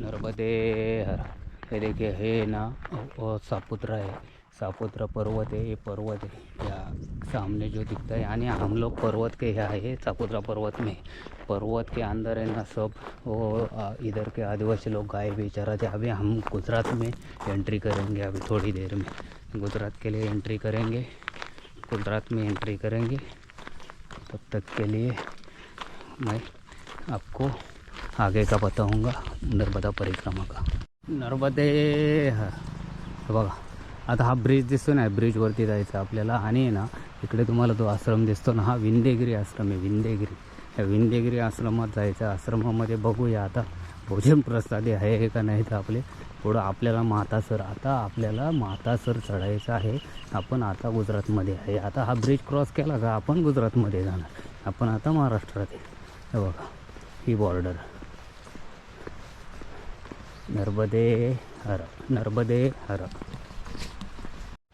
नर्मदे हर ये देखिए हे ना वो सापुत्रा है सापुत्रा पर्वत है ये पर्वत है या सामने जो दिखता है यानी हम लोग पर्वत के यहाँ है सापुत्रा पर्वत में. पर्वत के अंदर है ना सब. वो इधर के आदिवासी लोग गाय भी थे अभी हम गुजरात में एंट्री करेंगे, अभी थोड़ी देर में. गुजरात के लिए एंट्री करेंगे. गुजरात में एंट्री करेंगे. तब तक के लिए मैं आपको आगे का बताऊंगा नर्मदा परिक्रमा का। नर्मदे बघा आता हा ब्रिज दिसतो ना ब्रिजवरती जायचं आपल्याला. आणि आहे ना इकडे तुम्हाला तो आश्रम दिसतो ना हा विंदेगिरी आश्रम आहे विंदेगिरी. या विंदेगिरी आश्रमात जायचं आश्रमामध्ये बघूया आता. भोजन प्रसादी आहे का नाही तर आपले पुढं आपल्याला मातासर आता आपल्याला मातासर चढायचं आहे. आपण आता गुजरातमध्ये आहे. आता हा ब्रिज क्रॉस केला का आपण गुजरातमध्ये जाणार. आपण आता महाराष्ट्रात आहे. बघा ही बॉर्डर नर्मदे हर नर्मदे हर।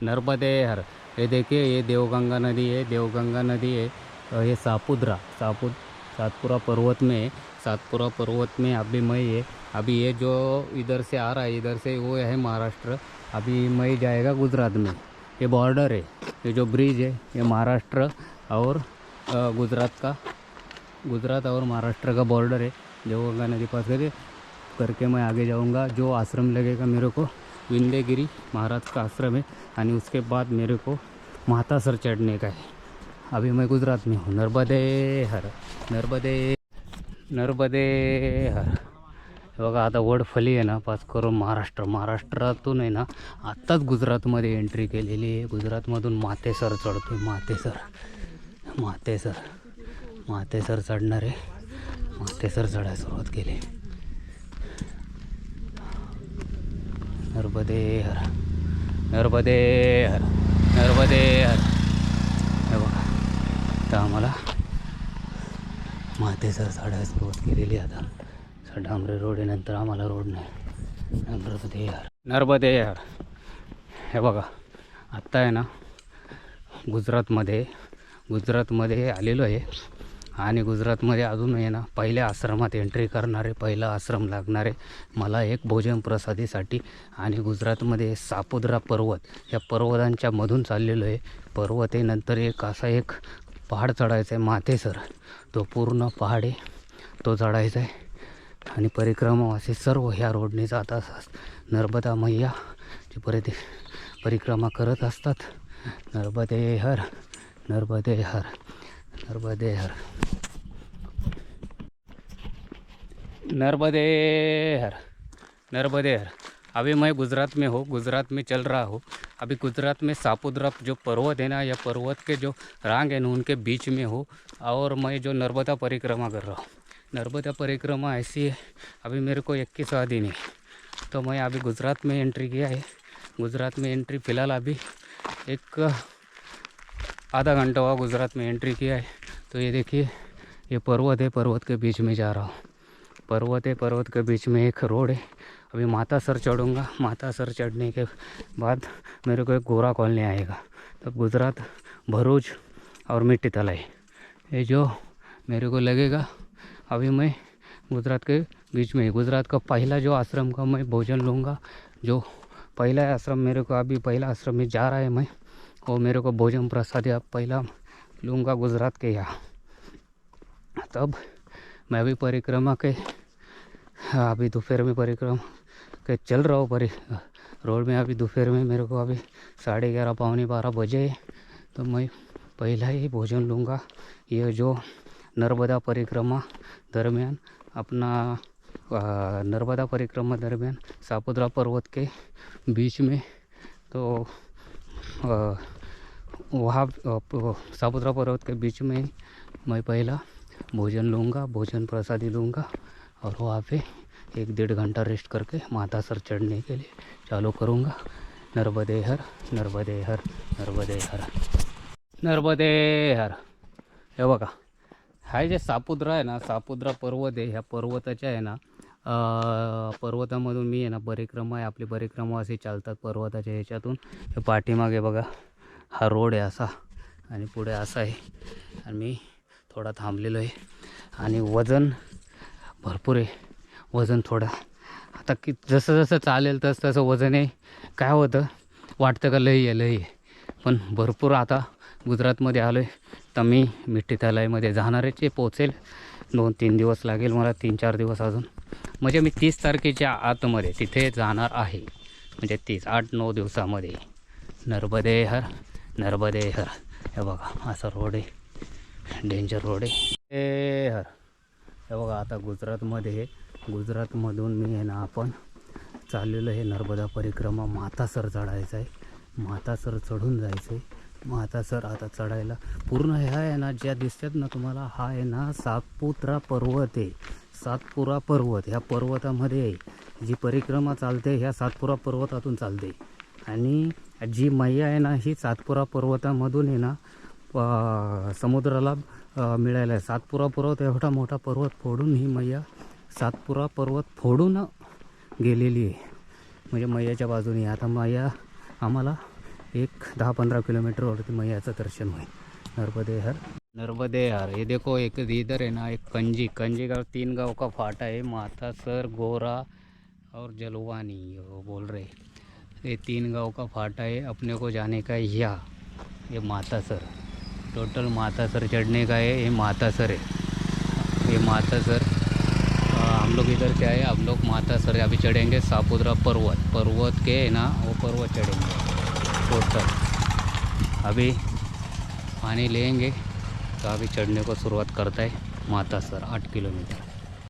नर्मदे हर, ये देखिए, ये देवगंगा नदी है, देवगंगा नदी है, और ये सापुद्रा सापुत सातपुरा पर्वत में है। सातपुरा पर्वत में अभी मई है। अभी ये जो इधर से आ रहा है, इधर से वो है महाराष्ट्र, अभी मई जाएगा गुजरात में। ये बॉर्डर है, ये जो ब्रिज है, ये महाराष्ट्र और गुजरात का, गुजरात और महाराष्ट्र का बॉर्डर है, देवगंगा नदी पास करके। करके मैं आगे जाऊंगा। जो आश्रम लगेगा मेरे को विंध्यगिरी महाराज का आश्रम है और उसके बाद मेरे को महातासर चढ़ने का है। अभी मैं गुजरात में हूँ। नर्मदे हर नर्मदे नर्मदे हर। बघा आता वडफली आहे ना पास करून महाराष्ट्र. महाराष्ट्रातून आहे ना आत्ताच गुजरातमध्ये एंट्री केलेली आहे. गुजरातमधून मातेसर चढतो आहे मातेसर मातेसर माथेसर चढणार आहे माथेसर चढायला सुरुवात केली. नर्मदे हर नर्मदे हर नर्मदे हर हे बघा आता आम्हाला माथेसर चढायला सुरुवात केलेली आहे आता. डांबरे रोड आहे नंतर आम्हाला रोड नाही. नर्मदे हर नर्मदे हर हे बघा आत्ता आहे ना गुजरातमध्ये गुजरातमध्ये आलेलो आहे. आणि गुजरातमध्ये अजून आहे ना पहिल्या आश्रमात एंट्री करणारे पहिला आश्रम लागणारे मला एक भोजन प्रसादीसाठी आणि गुजरातमध्ये सापुद्रा पर्वत या पर्वतांच्या मधून चाललेलो आहे. पर्वत आहे नंतर एक असा एक पहाड चढायचा आहे माथेसर. तो पूर्ण पहाड आहे तो चढायचा आहे. आणि परिक्रमा असे सर्व ह्या रोडने जात असतात. नर्मदा मैया जी परि परिक्रमा करत असतात. नर्मदे हर नर्मदे हर नर्मदे हर नर्मदे हर नर्मदे हर अभी मैं गुजरात में हूँ, गुजरात में चल रहा हूँ। अभी गुजरात में सापुद्रा जो पर्वत है ना, या पर्वत के जो रांग है ना, उनके बीच में हूँ और मैं जो नर्मदा परिक्रमा कर रहा हूँ। नर्मदा परिक्रमा ऐसी है, अभी मेरे को इक्कीसवा दिन है तो मैं अभी गुजरात में एंट्री किया है। गुजरात में एंट्री फ़िलहाल अभी एक आधा घंटा हुआ गुजरात में एंट्री किया है। तो ये देखिए, ये पर्वत है, पर्वत के बीच में जा रहा हूँ। पर्वत है, पर्वत के बीच में एक रोड है। अभी माता सर चढ़ूँगा। माता सर चढ़ने के बाद मेरे को एक गोरा कॉलोनी आएगा। तब गुजरात, भरूच और मिट्टी तलाई ये जो मेरे को लगेगा, अभी मैं गुजरात के बीच में गुजरात का पहला जो आश्रम का मैं भोजन लूँगा, जो पहला आश्रम मेरे को अभी पहला आश्रम में जा रहा है मैं वो मेरे को भोजन प्रसाद अब पहला लूँगा गुजरात के यहाँ। तब मैं अभी परिक्रमा के हाँ, अभी दोपहर में परिक्रमा के चल रहा हूँ परि रोड में अभी दोपहर में मेरे को अभी साढ़े ग्यारह पौने बारह बजे तो मैं पहला ही भोजन लूँगा। ये जो नर्मदा परिक्रमा दरमियान अपना नर्मदा परिक्रमा दरमियान सापुद्रा पर्वत के बीच में तो आ, वहाँ सापुतरा पर्वत के बीच में मैं पहला भोजन लूँगा भोजन प्रसादी लूँगा और वहाँ पे एक डेढ़ घंटा रेस्ट करके माता सर चढ़ने के लिए चालू करूँगा। नर्मदे हर नर्मदे हर नर्मदे हर नर्मदे हर हे बघा हा जे सापुद्रा आहे ना सापुद्रा पर्वत आहे ह्या पर्वताच्या आहे ना पर्वतामधून मी आहे ना परिक्रमा आहे आपली परिक्रमा अशी चालतात पर्वताच्या ह्याच्यातून. पाठीमागे बघा हा रोड आहे असा आणि पुढे असा आहे. आणि मी थोडा थांबलेलो आहे. आणि वजन भरपूर आहे. वजन थोडा. आता की जसं जसं चालेल तसं तसं वजन आहे. काय होतं? वाटतं का लई आहे लई आहे. पण भरपूर आता गुजरातमध्ये आलो आहे तर मी मिठी तलाईमध्ये जाणारच आहे पोचेल दोन तीन दिवस लागेल मला तीन चार दिवस अजून. म्हणजे मी तीस तारखेच्या आतमध्ये तिथे जाणार आहे. म्हणजे तीस आठ नऊ दिवसामध्ये. नर्मदे हर नर्मदे हर. हे बघा असा रोड आहे. डेंजर रोड आहे. ए हर. हे बघा आता गुजरातमध्ये गुजरातमधून मी आहे ना आपण चाललेलं हे नर्मदा परिक्रमा. मातासर चढायचं आहे. मातासर चढून जायचं आहे मातासर आता चढायला पूर्ण ह्या आहे ना ज्या दिसतात ना तुम्हाला हा आहे ना सातपुत्रा पर्वत आहे. सातपुरा पर्वत ह्या पर्वतामध्ये जी परिक्रमा चालते ह्या सातपुरा पर्वतातून चालते. आणि जी मैया आहे ना ही सातपुरा पर्वतामधून आहे ना समुद्राला मिळायला आहे. सातपुरा पर्वत एवढा मोठा पर्वत फोडून ही मैया सातपुरा पर्वत फोडून गेलेली आहे. म्हणजे मैयाच्या बाजूने आता मैया आम्हाला एक दहा पंधरा किलोमीटरवरती मैयाचं दर्शन होईल. नर्मदे हर नर्मदे हर ये देखो एक इधर है ना एक कंजी. कंजी गाव तीन गाव का फाटा है माता सर गोरा और जलवानी वो बोल रहे. ये तीन गाँव का फाटा है, अपने को जाने का है। यहाँ ये माता सर। टोटल माता सर चढ़ने का है, ये माता सर है। ये माता सर हम लोग इधर से आए हम लोग माता सर अभी चढ़ेंगे सापुद्रा पर्वत। पर्वत के है ना, वो पर्वत चढ़ेंगे। टोटल अभी पानी लेंगे तो अभी चढ़ने को शुरुआत करता है माता सर, आठ किलोमीटर।